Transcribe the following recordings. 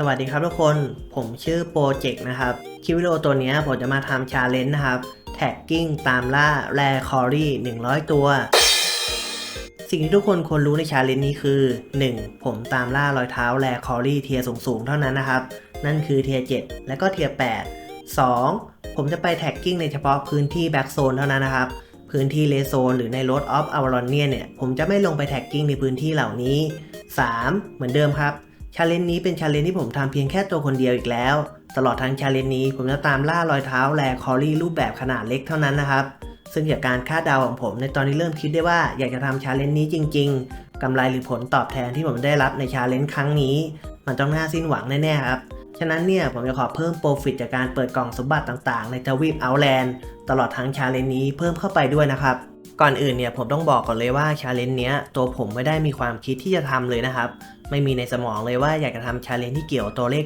สวัสดีครับทุกคน ผมชื่อโปรเจกต์นะครับ คลิปวิดีโอตัวนี้ผมจะมาทำชาเลนจ์นะครับ แท็กกิ้งตามล่าแรคอรี่ 100 ตัว สิ่งที่ทุกคนควรรู้ในชาเลนจ์นี้คือ 1. ผมตามล่ารอยเท้าแรคอรี่เทียสูงๆ เท่านั้นนะครับ นั่นคือเทีย7และก็เทีย8 2. ผมจะไปแท็กกิ้งในเฉพาะพื้นที่แบ็กโซนเท่านั้นนะครับ พื้นที่เลโซนหรือในรถออฟอวารอนเนียเนี่ย ผมจะไม่ลงไปแท็กกิ้งในพื้นที่เหล่านี้ 3. เหมือนเดิมครับ ชาเลนจ์นี้เป็นชาเลนจ์ที่ผมทำเพียงแค่ตัวคนเดียวอีกแล้ว ตลอดทั้งชาเลนจ์นี้ผมจะตามล่ารอยเท้าแรคอรี่รูปแบบขนาดเล็กเท่านั้นนะครับ ซึ่งจากการคาดเดาของผมในตอนนี้เริ่มคิดได้ว่าอยากจะทำชาเลนจ์นี้จริง ๆกำไรหรือผลตอบแทนที่ผมได้รับในชาเลนจ์ครั้งนี้ มันต้องน่าสิ้นหวังแน่ๆครับฉะนั้นเนี่ยผมจะขอเพิ่มโปรฟิตจากการเปิดกล่องสมบัติต่างๆ ในทวีปเอาแลนด์ตลอดทั้งชาเลนจ์นี้เพิ่มเข้าไปด้วยนะครับ ก่อนอื่นเนี่ยผมต้องบอกก่อนเลยว่าชาเลนจ์เนี้ยตัวผมไม่ได้มีความคิดที่จะทำเลยนะครับ ไม่มีในสมองเลยว่าอยากจะทำชาเลนจ์ที่เกี่ยวตัวเลข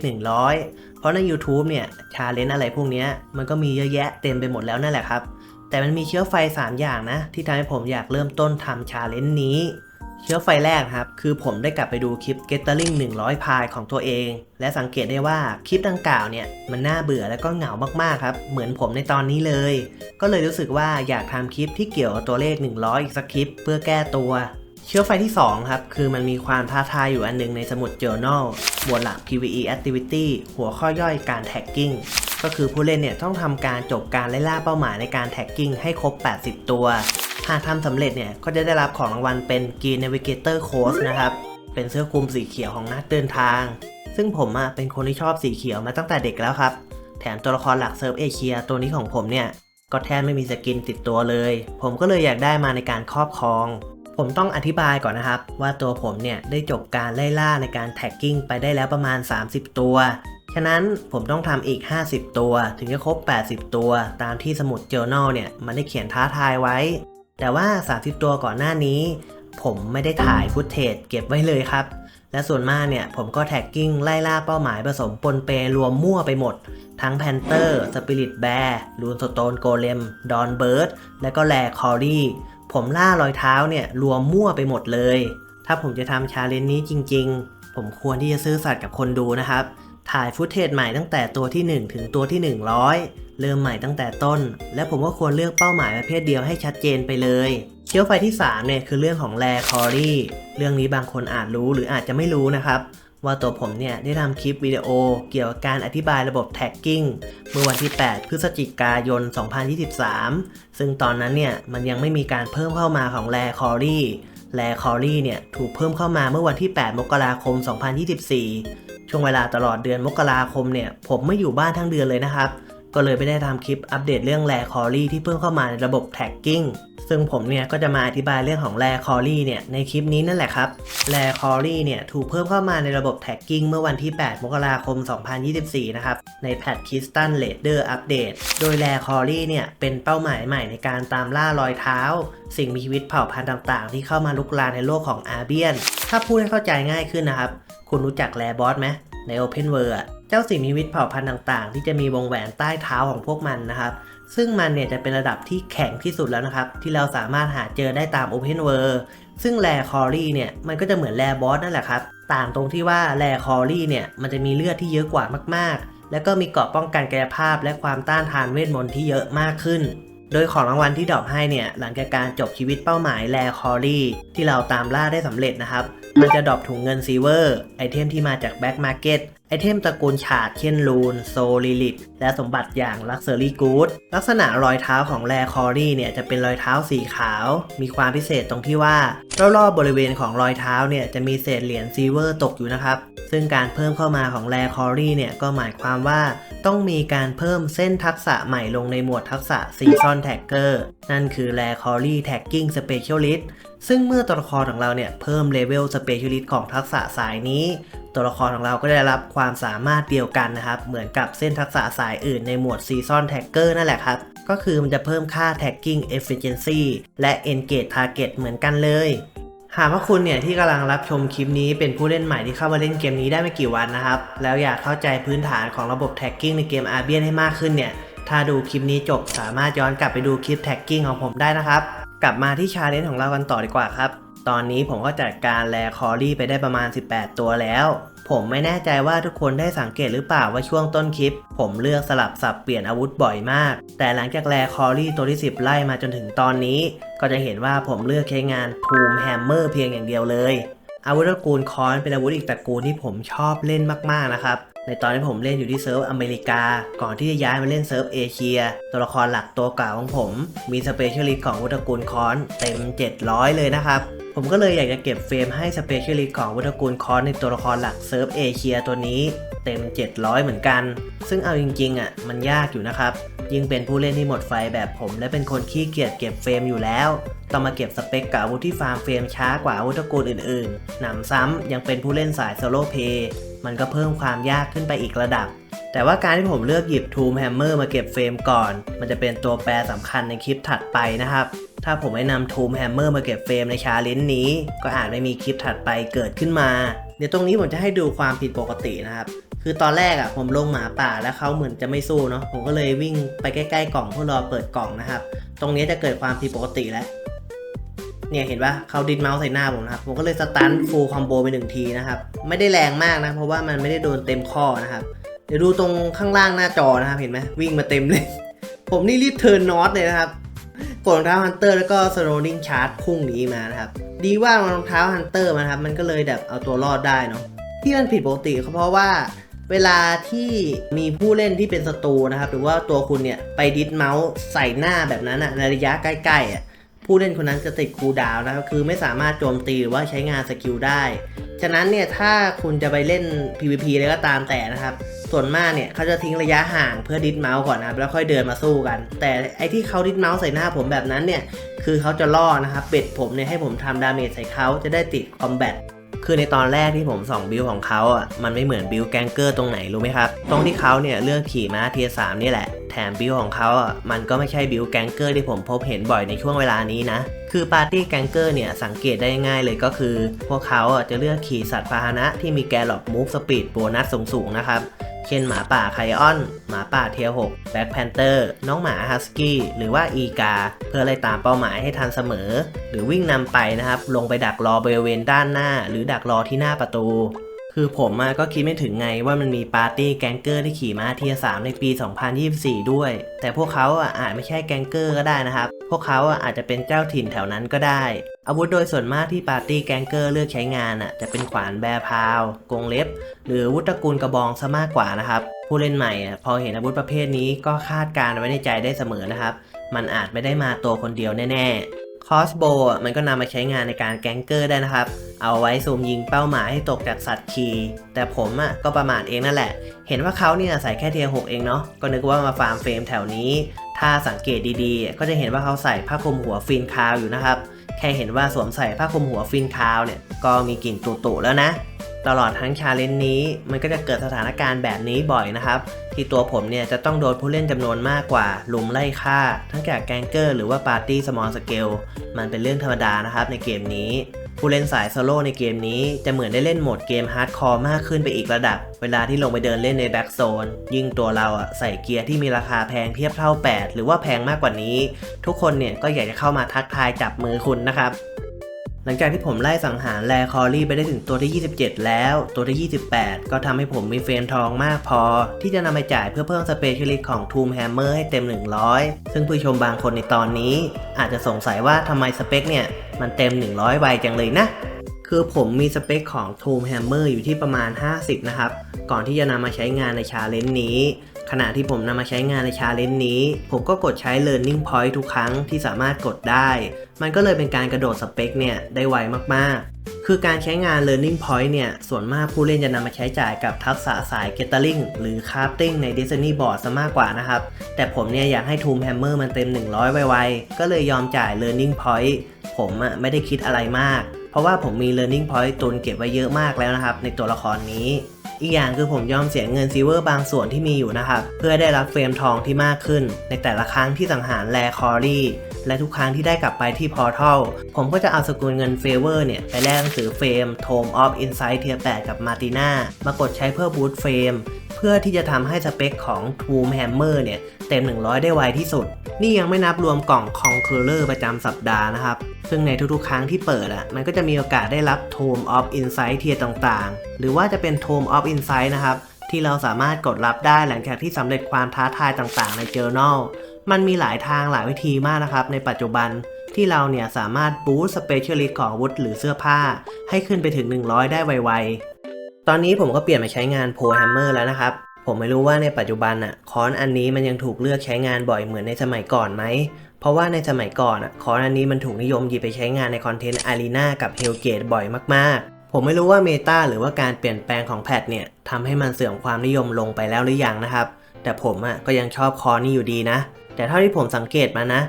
100 เพราะใน YouTube เนี่ยชาเลนจ์อะไรพวกนี้มันก็มีเยอะแยะเต็มไปหมดแล้วนั่นแหละครับแต่มันมีเชื้อไฟ 3 อย่างนะ ที่ทำให้ผมอยากเริ่มต้นทำชาเลนจ์นี้ เชื้อไฟแรกครับ คือผมได้กลับไปดูคลิป Gathering 100 พายของตัวเอง และสังเกตได้ว่าคลิปดังกล่าวเนี่ย มันน่าเบื่อและก็เหงามากๆครับ เหมือนผมในตอนนี้เลย ก็เลยรู้สึกว่าอยากทำคลิปที่เกี่ยวกับตัวเลข 100 อีกสักคลิปเพื่อแก้ตัว เชื้อไฟที่2ครับ คือมันมีความท้าทายอยู่อันหนึงในสมุด journal หมวหลัก PVE activity หัวข้อย่อยการ tagging ก็คือผู้เล่นเนี่ยต้องทำการจบการไล่ล่าเป้าหมายในการ tagging ให้ครบ 80 ตัว หากทำสำเร็จเนี่ยก็จะได้รับของรางวัลเป็น Green Navigator Coast นะครับ เป็นเสื้อคลุมสีเขียวของนักเดินทาง ซึ่งผมอะเป็นคนที่ชอบสีเขียวมาตั้งแต่เด็กแล้วครับ แถมตัวละครหลักเซิร์ฟเอเชียตัวนี้ของผมเนี่ย ก็แทบไม่มีสกินติดตัวเลย ผมก็เลยอยากได้มาในการครอบครอง ผมต้องอธิบายก่อนนะครับ ว่าตัวผมเนี่ยได้จบการไล่ล่าในการแท็กกิ้งไปได้แล้วประมาณ 30 ตัวฉะนั้นผมต้องทำอีก 50 ตัว ถึงจะครบ 80 ตัว ตามที่สมุด journal เนี่ย มันได้เขียนท้าทายไว้ แต่ว่า 30 ตัวก่อนหน้านี้ ผมไม่ได้ถ่ายฟุตเทจเก็บไว้เลยครับ และส่วนมากเนี่ยผมก็แท็กกิ้งไล่ล่าเป้าหมายผสมปนเปรวมมั่วไปหมด ทั้งแพนเตอร์สปิริตแบร์ลูนสโตนโกเลมดอนเบิร์ดและก็แลคอรี่ผมล่ารอยเท้าเนี่ยรวมมั่วไปหมดเลย ถ้าผมจะทำชาเลนจ์นี้จริง ๆ ผมควรที่จะซื่อสัตย์กับคนดูนะครับ ถ่ายฟุตเทจใหม่ตั้งแต่ตัวที่ 1 ถึงตัวที่ 100 เริ่มใหม่ตั้งแต่ต้น และผมก็ควรเลือกเป้าหมายประเภทเดียวให้ชัดเจนไปเลยเชื้อไฟที่3เนี่ยคือเรื่องของแรคอรี่เรื่องนี้บางคนอาจรู้หรืออาจจะไม่รู้นะครับว่าตัวผมเนี่ยได้ทำคลิปวิดีโอเกี่ยวกับการอธิบายระบบแท็กกิ้งเมื่อวันที่ 8 พฤศจิกายน 2023 ซึ่งตอนนั้นเนี่ยมันยังไม่มีการเพิ่มเข้ามาของแรคอรี่แรคอรี่เนี่ยถูกเพิ่มเข้ามาเมื่อวันที่ 8 มกราคม 2024 ช่วงเวลาตลอดเดือนมกราคมเนี่ยผมไม่อยู่บ้านทั้งเดือนเลยนะครับ ก็เลยไม่ได้ทำคลิปอัปเดตเรื่องแรคอรี่ที่เพิ่มเข้ามาในระบบแท็กกิ้งซึ่งผมเนี่ยก็จะมาอธิบายเรื่องของแรคอรี่เนี่ยในคลิปนี้นั่นแหละครับแรคอรี่เนี่ยถูกเพิ่มเข้ามาในระบบแท็กกิ้งเมื่อวันที่ 8 มกราคม 2024 นะครับ ในแพทคิสตันเลดเดอร์อัปเดตโดยแรคอรี่เนี่ยเป็นเป้าหมายใหม่ในการตามล่ารอยเท้า สิ่งมีชีวิตเผ่าพันธุ์ต่างๆ ที่เข้ามาลุกลานในโลกของอาเบียน ถ้าพูดให้เข้าใจง่ายขึ้นนะครับ คุณรู้จักแรบอสไหมใน Open World จ้าสิ่งมีชีวิตเผ่าพันธุ์ต่างๆ ที่จะมีวงแหวนใต้เท้าของพวกมันนะครับ ซึ่งมันเนี่ยจะเป็นระดับที่แข็งที่สุดแล้วนะครับ ที่เราสามารถหาเจอได้ตาม Open World ซึ่งแรคอรี่เนี่ยมันก็จะเหมือนแรบอสนั่นแหละครับ ต่างตรงที่ว่าแรคอรี่เนี่ยมันจะมีเลือดที่เยอะกว่ามากๆ แล้วก็มีเกราะป้องกันกายภาพ และความต้านทานเวทมนต์ที่เยอะมากขึ้น โดยของรางวัลที่ดรอปให้เนี่ยหลังจากการจบชีวิตเป้าหมายแรคอรี่ที่เราตามล่าได้สำเร็จนะครับ มันจะดรอปถุงเงินซีเวอร์ไอเทมที่มาจากแบ็กมาร์เก็ต ไอเทมตระกูลฉาดเช่นลูน โซลิลิต และสมบัติอย่างลักเซอรี่กู๊ดลักษณะรอยเท้าของแรคอรี่เนี่ยจะเป็นรอยเท้าสีขาว มีความพิเศษตรงที่ว่า รอบๆบริเวณของรอยเท้าเนี่ยจะมีเศษเหรียญซีเวอร์ตกอยู่นะครับ ซึ่งการเพิ่มเข้ามาของแรคอรี่เนี่ยก็หมายความว่า ต้องมีการเพิ่มเส้นทักษะใหม่ลงในหมวดทักษะซีซอนแท็กเกอร์นั่นคือแรคอรี่แท็กกิ้งสเปเชียลิสต์ซึ่งเมื่อตัวละครของเราเนี่ยเพิ่มเลเวลสเปเชียลิสต์ของทักษะสายนี้ ตัวละครของเราก็ได้รับความสามารถเดียวกันนะครับ เหมือนกับเส้นทักษะสายอื่นในหมวด Season Tagger นั่นแหละครับ ก็คือมันจะเพิ่มค่า Tagging Efficiency และ Engage Target เหมือนกันเลยหากว่าคุณเนี่ยที่กำลังรับชมคลิปนี้เป็นผู้เล่นใหม่ที่เข้ามาเล่นเกมนี้ได้ไม่กี่วันนะครับ แล้วอยากเข้าใจพื้นฐานของระบบ Tagging ในเกม a r b i a n ให้มากขึ้นเนี่ย ถ้าดูคลิปนี้จบสามารถย้อนกลับไปดูคลิป Tagging ของผมได้นะครับ กลับมาที่ชาเลนจ์ของเรากันต่อดีกว่าครับ ตอนนี้ผมก็จัดการแลคอรี่ไปได้ประมาณ 18 ตัวแล้ว ผมไม่แน่ใจว่าทุกคนได้สังเกตหรือเปล่าว่าช่วงต้นคลิป ผมเลือกสลับสับเปลี่ยนอาวุธบ่อยมาก แต่หลังจากแลคอรี่ตัวที่ 10 ไล่มาจนถึงตอนนี้ ก็จะเห็นว่าผมเลือกใช้งานทูมแฮมเมอร์เพียงอย่างเดียวเลย อาวุธตระกูลคอนเป็นอาวุธอีกตระกูลที่ผมชอบเล่นมากๆนะครับในตอนที่ผมเล่นอยู่ที่เซิร์ฟอเมริกา ก่อนที่จะย้ายมาเล่นเซิร์ฟเอเชีย ตัวละครหลักตัวเก่าของผม มีสเปเชียลิสต์ของอาวุธตระกูลคอนเต็ม 700 เลยนะครับ ผมก็เลยอยากจะเก็บเฟรมให้สเปเชียลิสต์ของวุธตกูลคอนในตัวละครหลักเซิร์ฟเอเชียตัวนี้เต็ม 700 เหมือนกัน ซึ่งเอาจริงๆอะมันยากอยู่นะครับ ยิ่งเป็นผู้เล่นที่หมดไฟแบบผมและเป็นคนขี้เกียจเก็บเฟรมอยู่แล้ว ต้องมาเก็บสเปคกับอาวุธที่ฟาร์มเฟรมช้ากว่าอาวุธตระกูลอื่นๆ หนำซ้ำยังเป็นผู้เล่นสายโซโล่เพย์มันก็เพิ่มความยากขึ้นไปอีกระดับ แต่ว่าการที่ผมเลือกหยิบ Tomb Hammer มาเก็บเฟรมก่อน มันจะเป็นตัวแปรสำคัญในคลิปถัดไปนะครับ ถ้าผมไม่นำ Tomb Hammer มาเก็บเฟรมในชาเลนจ์นี้ ก็อาจไม่มีคลิปถัดไปเกิดขึ้นมา เดี๋ยวตรงนี้ผมจะให้ดูความผิดปกตินะครับ คือตอนแรกอะผมลงหมาป่าแล้วเขาเหมือนจะไม่สู้เนาะผมก็เลยวิ่งไปใกล้ๆกล่องเพื่อรอเปิดกล่องนะครับ ตรงนี้จะเกิดความผิดปกติแล้วเนี่ยเห็นปะเขาดินเมาส์ใส่หน้าผมนะครับ ผมก็เลยสตันฟูลคอมโบไปหนึ่งทีนะครับ ไม่ได้แรงมากนะ เพราะว่ามันไม่ได้โดนเต็มข้อนะครับ เดี๋ยวดูตรงข้างล่างหน้าจอนะครับ เห็นไหมวิ่งมาเต็มเลย ผมนี่รีบเทิร์นนอตเลยนะครับ กดรองเท้าฮันเตอร์แล้วก็สโรลลิ่งชาร์จพุ่งหนีมานะครับ ดีว่ารองเท้าฮันเตอร์มันครับ มันก็เลยแบบเอาตัวรอดได้เนาะที่มันผิดปกติเพราะว่าเวลาที่มีผู้เล่นที่เป็นศัตรูนะครับ หรือว่าตัวคุณเนี่ยไปดิสเมาส์ใส่หน้าแบบนั้นอะในระยะใกล้ๆอะ ผู้เล่นคนนั้นจะติดคูดาวน์นะครับ คือไม่สามารถโจมตีหรือว่าใช้งานสกิลได้ ฉะนั้นเนี่ยถ้าคุณจะไปเล่น PVP อะไรก็ตามแต่นะครับ ส่วนมากเนี่ยเขาจะทิ้งระยะห่างเพื่อดิสเมาส์ก่อนนะครับแล้วค่อยเดินมาสู้กัน แต่ไอที่เขาดิสเมาส์ใส่หน้าผมแบบนั้นเนี่ย คือเขาจะล่อนะครับ เป็ดผมเนี่ยให้ผมทำดาเมจใส่เขาจะได้ติดคอมแบท คือในตอนแรกที่ผมส่องบิลของเขาอะมันไม่เหมือนบิลแกงเกอร์ตรงไหนรู้ไหมครับ ตรงที่เขาเนี่ยเลือกขี่ม้าเทียสามนี่แหละ แถมบิลของเขาอะมันก็ไม่ใช่บิลแกงเกอร์ที่ผมพบเห็นบ่อยในช่วงเวลานี้นะ คือปาร์ตี้แกงเกอร์เนี่ยสังเกตได้ง่ายเลยก็คือ พวกเขาอะจะเลือกขี่สัตว์พาหนะที่มีแกลล็อกมูฟสปีดโบนัสสูงๆนะครับ เช่นหมาป่าไคออน หมาป่าเทียหกแบ็คแพนเตอร์น้องหมาฮัสกี้หรือว่าอีกา เพื่อไล่ตามเป้าหมายให้ทันเสมอ หรือวิ่งนำไปนะครับ ลงไปดักรอบริเวณด้านหน้า หรือดักรอที่หน้าประตู คือผมอะก็คิดไม่ถึงไงว่ามันมีปาร์ตี้แก๊งเกอร์ที่ขี่ม้าเทียสามในปี 2024 ด้วย แต่พวกเขาอะอาจไม่ใช่แก๊งเกอร์ก็ได้นะครับ พวกเขาอะอาจจะเป็นเจ้าถิ่นแถวนั้นก็ได้ อาวุธโดยส่วนมากที่ปาร์ตี้แก๊งเกอร์เลือกใช้งานอะจะเป็นขวานแบร์พาว กงเล็บ หรือวุธตระกูลกระบองซะมากกว่านะครับ ผู้เล่นใหม่อะพอเห็นอาวุธประเภทนี้ก็คาดการไว้ในใจได้เสมอนะครับ มันอาจไม่ได้มาตัวคนเดียวแน่ๆ คอสโบมันก็นำมาใช้งานในการแกงเกอร์ได้นะครับ เอาไว้ซูมยิงเป้าหมายให้ตกจากสัตว์คีแต่ผมอะก็ประมาทเองนั่นแหละ เห็นว่าเขาเนี่ยใส่แค่เทียร์6เองเนาะ ก็นึกว่ามาฟาร์มเฟรมแถวนี้ ถ้าสังเกตดีๆ ก็จะเห็นว่าเขาใส่ผ้าคลุมหัวฟินคาวอยู่นะครับ แค่เห็นว่าสวมใส่ผ้าคลุมหัวฟินคาวเนี่ย ก็มีกลิ่นตุ่ๆแล้วนะ ตลอดทั้งชาเลนจ์นี้ มันก็จะเกิดสถานการณ์แบบนี้บ่อยนะครับ ที่ตัวผมเนี่ยจะต้องโดนผู้เล่นจำนวนมากกว่าลุมไล่ฆ่า ทั้งจากแกงเกอร์หรือว่าปาร์ตี้สมอลสเกลมันเป็นเรื่องธรรมดานะครับในเกมนี้ผู้เล่นสายโซโล่ในเกมนี้จะเหมือนได้เล่นโหมดเกมฮาร์ดคอร์มากขึ้นไปอีกระดับ เวลาที่ลงไปเดินเล่นในแบ็กโซน ยิ่งตัวเราอะใส่เกียร์ที่มีราคาแพงเทียบเท่า 8 หรือว่าแพงมากกว่านี้ ทุกคนเนี่ยก็อยากจะเข้ามาทักทายจับมือคุณนะครับ หลังจากที่ผมไล่สังหารแรคอรี่ไปได้ถึงตัวที่ 27 แล้ว ตัวที่ 28 ก็ทำให้ผมมีเฟรมทองมากพอ ที่จะนำไปจ่ายเพื่อเพิ่มสเปเชียลิสต์ของ Tomb Hammer ให้เต็ม 100 ซึ่งผู้ชมบางคนในตอนนี้ อาจจะสงสัยว่าทำไมสเปคเนี่ย มันเต็ม 100ไวจังเลยนะ คือผมมีสเปคของ Tomb Hammer อยู่ที่ประมาณ 50 นะครับ ก่อนที่จะนำมาใช้งานในชาเลนจ์นี้ ขณะที่ผมนำมาใช้งานในชาเลนจ์นี้ ผมก็กดใช้ learning point ทุกครั้งที่สามารถกดได้ มันก็เลยเป็นการกระโดดสเปคเนี่ยได้ไวมากๆ คือการใช้งาน learning point เนี่ย ส่วนมากผู้เล่นจะนำมาใช้จ่ายกับทักษะสาย gathering หรือ crafting ใน Destiny Board ซะมากกว่านะครับ แต่ผมเนี่ยอยากให้ Tomb Hammer มันเต็ม 100 ไวๆ ก็เลยยอมจ่าย learning point ผมอะไม่ได้คิดอะไรมาก เพราะว่าผมมี learning point ตุนเก็บไว้เยอะมากแล้วนะครับในตัวละครนี้ อีกอย่างคือผมยอมเสียเงินซิเวอร์บางส่วนที่มีอยู่นะครับ เพื่อได้รับเฟรมทองที่มากขึ้น ในแต่ละครั้งที่สังหารแรคอรี่ และทุกครั้งที่ได้กลับไปที่พอร์ทัลผมก็จะเอาสกุลเงินเฟเวอร์เนี่ย ไปแลกหนังสือเฟรม Tome of Insight เทียร์8กับมาติน่ามากดใช้เพื่อบูตเฟรมเพื่อที่จะทำให้สเปคของ t o m Hammer เนี่ย เต็ม 100 ได้ไวที่สุด นี่ยังไม่นับรวมกล่อง Conqueror ประจำสัปดาห์นะครับ ซึ่งในทุกๆ ครั้งที่เปิดอะ มันก็จะมีโอกาสได้รับ Tome of Insight เทียร์ต่างๆ หรือว่าจะเป็น Tome of Insight นะครับ ที่เราสามารถกดรับได้หลังจากที่สำเร็จความท้าทายต่างๆ ใน Journal มันมีหลายทางหลายวิธีมากนะครับ ในปัจจุบันที่เราเนี่ยสามารถบูสต์สเปเชียลิสต์ของอาวุธหรือเสื้อผ้า ให้ขึ้นไปถึง 100 ได้ไวๆ ตอนนี้ผมก็เปลี่ยนมาใช้งาน Pro Hammer แล้วนะครับ ผมไม่รู้ว่าในปัจจุบันอะค้อนอันนี้มันยังถูกเลือกใช้งานบ่อยเหมือนในสมัยก่อนไหม เพราะว่าในสมัยก่อนอะค้อนอันนี้มันถูกนิยมหยิบไปใช้งานในคอนเทนต์อารีนากับ Hellgate บ่อยมากๆ ผมไม่รู้ว่าเมตาหรือว่าการเปลี่ยนแปลงของแพทเนี่ยทำให้มันเสื่อมความนิยมลงไปแล้วหรือยังนะครับ แต่ผมอะก็ยังชอบคอนนี้อยู่ดีนะ แต่เท่าที่ผมสังเกตมานะ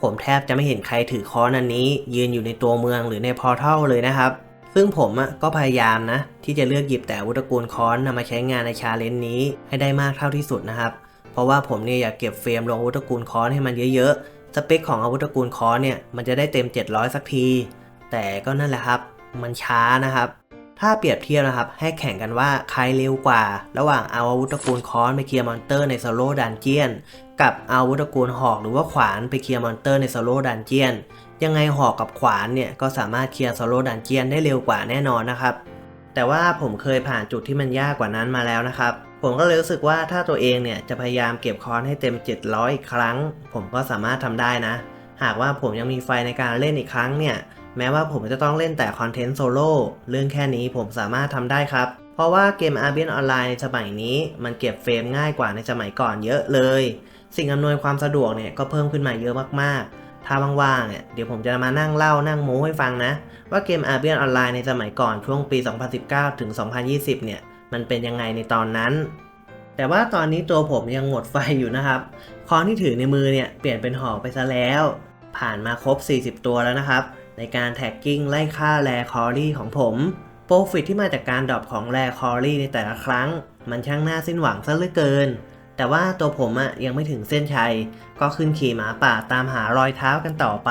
ผมแทบจะไม่เห็นใครถือค้อนอันนี้ ยืนอยู่ในตัวเมืองหรือในพอร์ทัลเลยนะครับ ซึ่งผมอะก็พยายามนะ ที่จะเลือกหยิบแต่อวุธตระกูลค้อนนำมาใช้งานในชาเลนจ์นี้ให้ได้มากเท่าที่สุดนะครับ เพราะว่าผมเนี่ยอยากเก็บเฟรมลงอวุธตระกูลค้อนให้มันเยอะๆ สเปคของอาวุธตระกูลค้อนเนี่ยมันจะได้เต็ม 700 สักที แต่ก็นั่นแหละครับ มันช้านะครับถ้าเปรียบเทียบนะครับ ให้แข่งกันว่าใครเร็วกว่า ระหว่างเอาอาวุธตระกูลค้อนไปเคลียร์มอนเตอร์ในโซโล่ดันเจียน กับอาวุธตระกูลหอกหรือว่าขวานไปเคลียร์มอนเตอร์ในโซโล่ดันเจียน ยังไงหอกกับขวานเนี่ยก็สามารถเคลียร์โซโล่ดันเจียนได้เร็วกว่าแน่นอนนะครับ แต่ว่าผมเคยผ่านจุดที่มันยากกว่านั้นมาแล้วนะครับ ผมก็เลยรู้สึกว่าถ้าตัวเองเนี่ยจะพยายามเก็บคอนให้เต็ม 700 อีกครั้ง ผมก็สามารถทำได้นะ หากว่าผมยังมีไฟในการเล่นอีกครั้งเนี่ยแม้ว่าผมจะต้องเล่นแต่คอนเทนต์โซโล่เรื่องแค่นี้ผมสามารถทำได้ครับเพราะว่าเกม a r b i a n Online ในสมัยนี้มันเก็บเฟรมง่ายกว่าในสมัยก่อนเยอะเลย สิ่งอำนวยความสะดวกเนี่ยก็เพิ่มขึ้นมาเยอะมากๆ ถ้าว่างๆเนี่ยเดี๋ยวผมจะมานั่งเล่านั่งโม้ให้ฟังนะ ว่าเกม a r b i a n Online ในสมัยก่อนช่วงปี 2019 ถึง 2020 เนี่ย มันเป็นยังไงในตอนนั้น แต่ว่าตอนนี้ตัวผมยังหมดไฟอยู่นะครับคอนที่ถือในมือเนี่ยเปลี่ยนเป็นหอกไปซะแล้ว ผ่านมาครบ 40 ตัวแล้วนะครับ ในการแท็กกิ้งไล่ฆ่าแรคอรี่ของผมโปรฟิตที่มาจากการดรอปของแรคอรี่ในแต่ละครั้ง มันช่างน่าสิ้นหวังซะเหลือเกิน แต่ว่าตัวผมอะยังไม่ถึงเส้นชัย ก็ขึ้นขี่หมาป่าตามหารอยเท้ากันต่อไป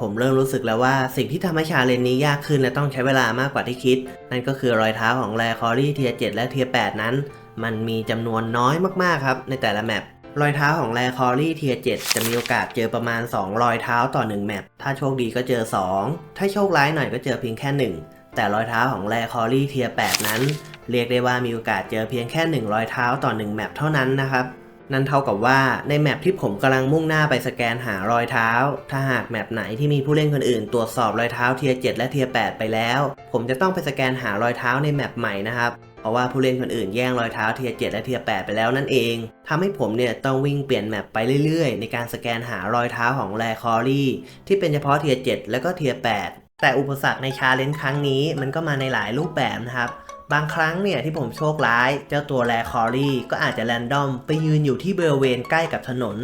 ผมเริ่มรู้สึกแล้วว่าสิ่งที่ทำให้ชาเลนนี้ยากขึ้นและต้องใช้เวลามากกว่าที่คิด นั่นก็คือรอยเท้าของแรคอรี่เทีย7และเทีย8นั้น มันมีจำนวนน้อยมากๆครับ ในแต่ละแมปรอยเท้าของแรคอรี่เทีย7จะมีโอกาสเจอประมาณ 2 รอยเท้าต่อ 1 แมป ถ้าโชคดีก็เจอ 2 ถ้าโชคร้ายหน่อยก็เจอเพียงแค่ 1 แต่รอยเท้าของแรคอรี่เทีย8นั้น เรียกได้ว่ามีโอกาสเจอเพียงแค่1รอยเท้าต่อ1แมปเท่านั้นนะครับนั่นเท่ากับว่าในแมปที่ผมกำลังมุ่งหน้าไปสแกนหารอยเท้า ถ้าหากแมปไหนที่มีผู้เล่นคนอื่น ตรวจสอบรอยเท้าเทีย7และเทีย8ไปแล้ว ผมจะต้องไปสแกนหารอยเท้าในแมปใหม่นะครับ เพราะว่าผู้เล่นคนอื่นแย่งรอยเท้าเทีย7และเทีย8ไปแล้วนั่นเองทำให้ผมเนี่ยต้องวิ่งเปลี่ยนแมปไปเรื่อยๆ ในการสแกนหารอยเท้าของแรคอรี่ที่เป็นเฉพาะเทีย7และก็เทีย8แต่อุปสรรคในชาเลนจ์ครั้งนี้มันก็มาในหลายรูปแบบนะครับ บางครั้งเนี่ยที่ผมโชคร้าย เจ้าตัวแรคอรี่ก็อาจจะแรนดอมไปยืนอยู่ที่บริเวณใกล้กับถนน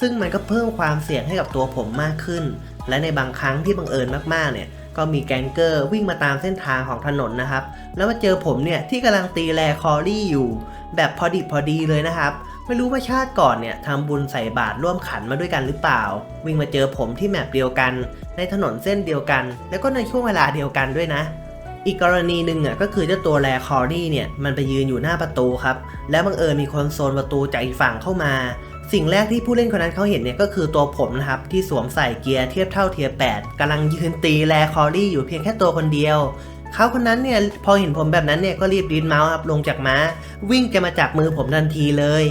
ซึ่งมันก็เพิ่มความเสี่ยงให้กับตัวผมมากขึ้น และในบางครั้งที่บังเอิญมากๆเนี่ยก็มีแก๊งเกอร์วิ่งมาตามเส้นทางของถนนนะครับ แล้วมาเจอผมเนี่ยที่กำลังตีแรคอรี่อยู่ แบบพอดิบพอดีเลยนะครับไม่รู้ว่าชาติก่อนเนี่ยทำบุญใส่บาตรร่วมขันมาด้วยกันหรือเปล่า วิ่งมาเจอผมที่แมปเดียวกัน ในถนนเส้นเดียวกัน แล้วก็ในช่วงเวลาเดียวกันด้วยนะ อีกกรณีหนึ่งอะก็คือเจ้าตัวแรคอรี่เนี่ยมันไปยืนอยู่หน้าประตูครับ แล้วบังเอิญมีคนโซนประตูจากอีกฝั่งเข้ามา สิ่งแรกที่ผู้เล่นคนนั้นเขาเห็นเนี่ยก็คือตัวผมนะครับที่สวมใส่เกียร์เทียบเท่าเทียร์8กำลังยืนตีแรคอรี่อยู่เพียงแค่ตัวคนเดียวเขาคนนั้นเนี่ยพอเห็นผมแบบนั้นเนี่ยก็รีบดีดเมาส์ครับลงจากม้า วิ่งจะมาจับมือผมทันทีเลย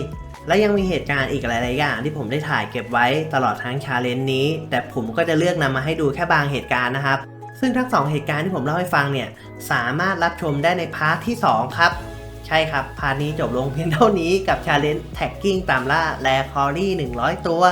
และยังมีเหตุการณ์อีกหลาย ๆ อย่างที่ผมได้ถ่ายเก็บไว้ตลอดทั้งชาเลนจ์นี้ แต่ผมก็จะเลือกนำมาให้ดูแค่บางเหตุการณ์นะครับ ซึ่งทั้งสองเหตุการณ์ที่ผมเล่าให้ฟังเนี่ย สามารถรับชมได้ในพาร์ทที่ 2 ครับ ใช่ครับ พาร์ทนี้จบลงเพียงเท่านี้กับชาเลนจ์แท็กกิ้งตามล่าแรคอรี่ 100 ตัว